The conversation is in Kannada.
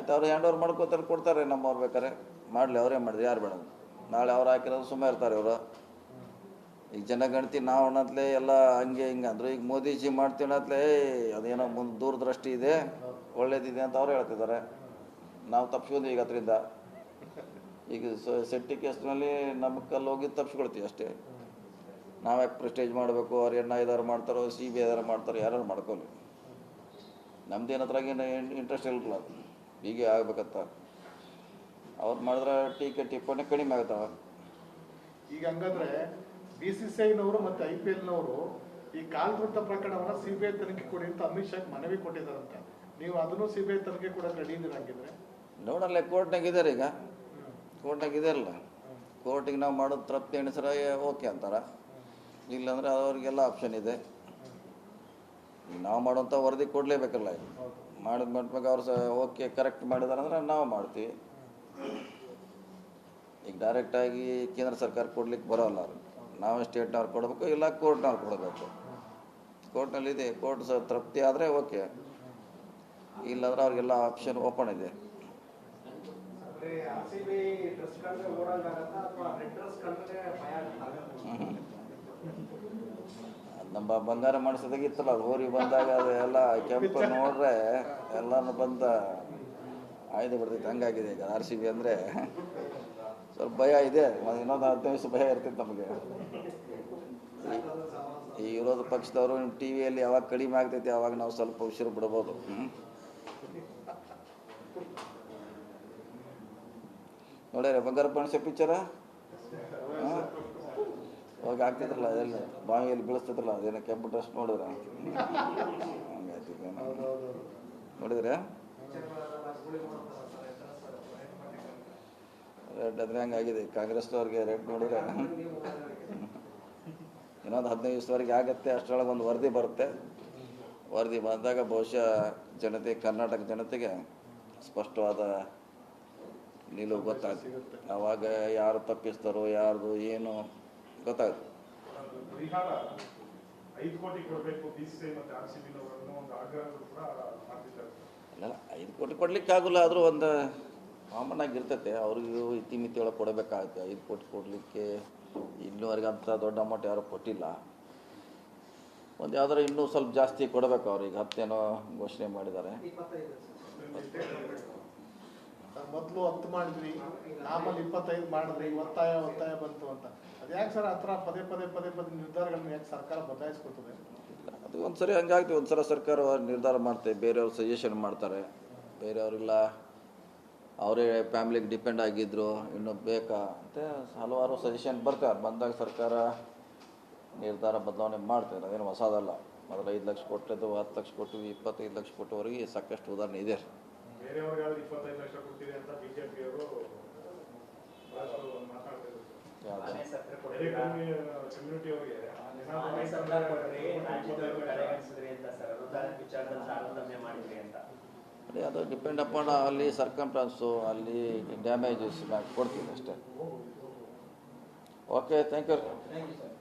ಆಯ್ತು, ಅವ್ರು ಹ್ಯಾಂಡ್ ಓವರ್ ಮಾಡ್ಕೋತಾರೆ, ಕೊಡ್ತಾರೆ ನಮ್ಮವ್ರು ಬೇಕಾರೆ ಮಾಡಲಿ, ಅವರೇ ಮಾಡಿದ್ರು, ಯಾರು ಬೇಡ ನಾಳೆ ಅವ್ರು ಹಾಕಿರೋದು ಸುಮ್ಮನೆ ಇರ್ತಾರೆ ಇವರು. ಈಗ ಜನಗಣತಿ ನಾವು ಅನ್ನತ್ಲೆ ಎಲ್ಲ ಹಂಗೆ ಹಿಂಗೆ ಅಂದರು. ಈಗ ಮೋದಿಜಿ ಮಾಡ್ತೀವಿ ಅನ್ನತ್ಲೆ ಅದೇನೋ ಮುಂದೆ ದೂರದೃಷ್ಟಿ ಇದೆ, ಒಳ್ಳೇದಿದೆ ಅಂತ ಅವ್ರು ಹೇಳ್ತಿದ್ದಾರೆ. ನಾವು ತಪ್ಪಿಸ್ಕೊಂಡು ಈಗ ಅದರಿಂದ. ಈಗ ಸೆಟ್ಟಿ ಕೇಸ್ನಲ್ಲಿ ನಮ್ಮ ಕಲ್ಲು ಹೋಗಿ ತಪ್ಪಿಸ್ಕೊಳ್ತೀವಿ ಅಷ್ಟೇ. ನಾವು ಯಾಕೆ ಪ್ರೆಸ್ಟೇಜ್ ಮಾಡಬೇಕು? ಅವ್ರು ಎಣ್ಣ ಇದಾರು ಮಾಡ್ತಾರೋ, ಸಿ ಬಿ ಐದಾರು ಮಾಡ್ತಾರೋ ಯಾರು ಮಾಡ್ಕೊಳ್ಳಿ ನಮ್ದೇನು ಏನು ಇಂಟ್ರೆಸ್ಟ್ ಇಲ್ಲ ಹೀಗೆ ಆಗ್ಬೇಕಂತ. ಅವ್ರು ಮಾಡಿದ್ರೆ ಟೀಕೆ ಟಿಪ್ಪಣಿ ಕಡಿಮೆ ಆಗ್ತಾವ ಈಗ ಹಂಗಂದ್ರೆ ಬಿ ಸಿ ಸಿ ಐನವರು ಮತ್ತೆ ಐ ಪಿ ಎಲ್ನವರು ಈ ಕಾಲ್ವೃತ್ತ ಪ್ರಕರಣವನ್ನ ಸಿ ಬಿ ಐ ತನಿಖೆ ಕೊಡಿ ಅಂತ ಅಮಿತ್ ಶಾ ಮನವಿ ಕೊಟ್ಟಿದ್ದಾರಂತೆ. ನೀವು ಅದನ್ನು ಸಿ ಬಿ ಐ ತನಿಖೆ ಕೂಡ ರೆಡಿ ಹಾಗಿದ್ರೆ? ನೋಡಲ್ಲ ಕೋರ್ಟ್ನಾಗ ಇದ್ದಾರೆ ಈಗ. ಕೋರ್ಟ್ನಾಗ ಇದಾರಲ್ಲ. ಕೋರ್ಟಿಗೆ ನಾವು ಮಾಡೋದು ತೃಪ್ತಿ ಎಣಿಸ್ರ ಓಕೆ ಅಂತಾರ. ಇಲ್ಲಾಂದ್ರೆ ಅವ್ರಿಗೆಲ್ಲ ಆಪ್ಷನ್ ಇದೆ. ನಾವು ಮಾಡುವಂಥ ವರದಿ ಕೊಡಲೇಬೇಕಲ್ಲ. ಮಾಡಿದ ಮಾಡ್ಬೇಕು ಅವ್ರು ಸಹ ಓಕೆ ಕರೆಕ್ಟ್ ಮಾಡಿದಾರಂದ್ರೆ ನಾವು ಮಾಡ್ತೀವಿ. ಈಗ ಡೈರೆಕ್ಟಾಗಿ ಕೇಂದ್ರ ಸರ್ಕಾರ ಕೊಡ್ಲಿಕ್ಕೆ ಬರೋಲ್ಲ ಅವ್ರು. ನಾವು ಸ್ಟೇಟ್ನವ್ರು ಕೊಡಬೇಕು ಇಲ್ಲ ಕೋರ್ಟ್ನವ್ರು ಕೊಡಬೇಕು. ಕೋರ್ಟ್ನಲ್ಲಿ ಇದೆ ಕೋರ್ಟ್ ಸಹ ತೃಪ್ತಿ ಆದರೆ ಓಕೆ ಇಲ್ಲಾಂದ್ರೆ ಅವ್ರಿಗೆಲ್ಲ ಆಪ್ಷನ್ ಓಪನ್ ಇದೆ. ಆರ್ ನಮ್ಮ ಬಂಗಾರ ಮಾಡಿಸಿದಾಗ ಇತ್ತಲ್ಲ, ಅದು ಹೋರಿ ಬಂದಾಗ ಅದು ಎಲ್ಲ ಕೆಂಪು ನೋಡ್ರೆ ಎಲ್ಲಾನು ಬಂದ ಆಯ್ದು ಬಿಡ್ತೈತೆ, ಹಂಗಾಗಿದೆ ಈಗ ಆರ್ ಸಿ ಬಿ ಅಂದರೆ. ಸ್ವಲ್ಪ ಭಯ ಇದೆ ಇನ್ನೊಂದು ಹತ್ತು ನಿಮಿಷ ಭಯ ಇರ್ತೈತೆ ನಮಗೆ. ಈ ವಿರೋಧ ಪಕ್ಷದವರು ಟಿ ವಿಯಲ್ಲಿ ಯಾವಾಗ ಕಡಿಮೆ ಆಗ್ತೈತೆ, ಅವಾಗ ನಾವು ಸ್ವಲ್ಪ ಉಸಿರು ಬಿಡ್ಬೋದು. ಬಂಗಾರ ಪಣಸೆ ಪಿಕ್ಚರ ಅವಾಗ ಆಗ್ತಿದ್ರಲ್ಲ ಅದೆಲ್ಲ ಬಾವಿಯಲ್ಲಿ ಬೀಳಿಸ್ತಿದ್ರಲ್ಲ, ಅದೇನೋ ಕೆಂಪು ಡ್ರೆಸ್ ನೋಡಿದ್ರ. ನೋಡಿದ್ರೆ? ರೆಡ್ ಅಂದ್ರೆ ಹಂಗಾಗಿದೆ ಕಾಂಗ್ರೆಸ್ನವ್ರಿಗೆ ರೆಡ್ ನೋಡಿದ್ರೆ. ಇನ್ನೊಂದು ಹದಿನೈದು ದಿವಸವರೆಗೆ ಆಗತ್ತೆ, ಅಷ್ಟರೊಳಗೆ ಒಂದು ವರದಿ ಬರುತ್ತೆ. ವರದಿ ಬಂದಾಗ ಬಹುಶಃ ಜನತೆ, ಕರ್ನಾಟಕ ಜನತೆಗೆ ಸ್ಪಷ್ಟವಾದ ನಿಲುವು ಗೊತ್ತಾಗ್ತದೆ ಅವಾಗ ಯಾರು ತಪ್ಪಿಸ್ತಾರೋ, ಯಾರ್ದು ಏನು ಗೊತ್ತಾಗುತ್ತೆ. ಇಲ್ಲ ಐದು ಕೋಟಿ ಕೊಡ್ಲಿಕ್ಕೆ ಆಗೋಲ್ಲ, ಆದರೂ ಒಂದು ಕಾಮನ್ ಆಗಿ ಇರ್ತೈತೆ. ಅವ್ರಿಗೂ ಇತಿಮಿತಿ ಒಳಗೆ ಕೊಡಬೇಕಾಗುತ್ತೆ. ಐದು ಕೋಟಿ ಕೊಡಲಿಕ್ಕೆ ಇನ್ನೂವರೆಗೆ ಅಂತ ದೊಡ್ಡ ಅಮೌಂಟ್ ಯಾರೂ ಕೊಟ್ಟಿಲ್ಲ. ಒಂದು ಯಾವ್ದಾರು ಇನ್ನೂ ಸ್ವಲ್ಪ ಜಾಸ್ತಿ ಕೊಡಬೇಕು ಅವ್ರಿಗೆ. ಹತ್ತೇನೋ ಘೋಷಣೆ ಮಾಡಿದ್ದಾರೆ. ಮೊದಲು ಹತ್ತು ಮಾಡಿದ್ವಿ, ಆಮೇಲೆ ಇಪ್ಪತ್ತೈದು ಮಾಡಿದ್ರಿ, ಒತ್ತಾಯ ಒತ್ತಾಯ ಬಂತು ಅಂತ. ಅದ್ಯಾಕೆ ಸರ್ ಹತ್ರ ಪದೇ ಪದೇ ಪದೇ ಪದೇ ನಿರ್ಧಾರಗಳನ್ನ ಯಾಕೆ ಸರ್ಕಾರ ಬದಲಾಯಿಸ್ಕೊಳ್ತದೆ? ಅದು ಒಂದ್ಸರಿ ಹಂಗಾಗ್ತದೆ ಒಂದು ಸಲ ಸರ್ಕಾರ ನಿರ್ಧಾರ ಮಾಡ್ತೇವೆ ಬೇರೆಯವ್ರು ಸಜೆಷನ್ ಮಾಡ್ತಾರೆ. ಬೇರೆಯವರಿಲ್ಲ, ಅವರೇ ಫ್ಯಾಮ್ಲಿಗೆ ಡಿಪೆಂಡ್ ಆಗಿದ್ರು, ಇನ್ನು ಬೇಕಾ? ಅಂತ ಹಲವಾರು ಸಜೆಷನ್ ಬರ್ತಾರೆ ಬಂದಾಗ ಸರ್ಕಾರ ನಿರ್ಧಾರ ಬದಲಾವಣೆ ಮಾಡ್ತಾರೆ ಅದೇನು ಹೊಸದಲ್ಲ. ಮೊದಲು ಐದು ಲಕ್ಷ ಕೊಟ್ಟಿದ್ದು, ಹತ್ತು ಲಕ್ಷ ಕೊಟ್ಟು ಇಪ್ಪತ್ತೈದು ಲಕ್ಷ ಕೊಟ್ಟವರೆಗೆ ಸಾಕಷ್ಟು ಉದಾಹರಣೆ ಇದೆ. ಬೇರೆಯವ್ರಿಗಾದ್ರೆ ಇಪ್ಪತ್ತೈದು ಲಕ್ಷ ಕೊಡ್ತೀರಿ ಅಂತ ಬಿಜೆಪಿ ಅವರು ಬಹಳಷ್ಟು ಮಾತಾಡ್ತಿದ್ರು ಕಮ್ಯುನಿಟಿ ಅವರಿಗೆ. ಅದೇ ಅದು ಡಿಪೆಂಡ್ ಅಪಾನ್ ಅಲ್ಲಿ ಸರ್ಕಮ್ಟಾನ್ಸು ಅಲ್ಲಿ ಡ್ಯಾಮೇಜಸ್ ಕೊಡ್ತೀನಿ ಅಷ್ಟೇ. Okay thank you thank you sir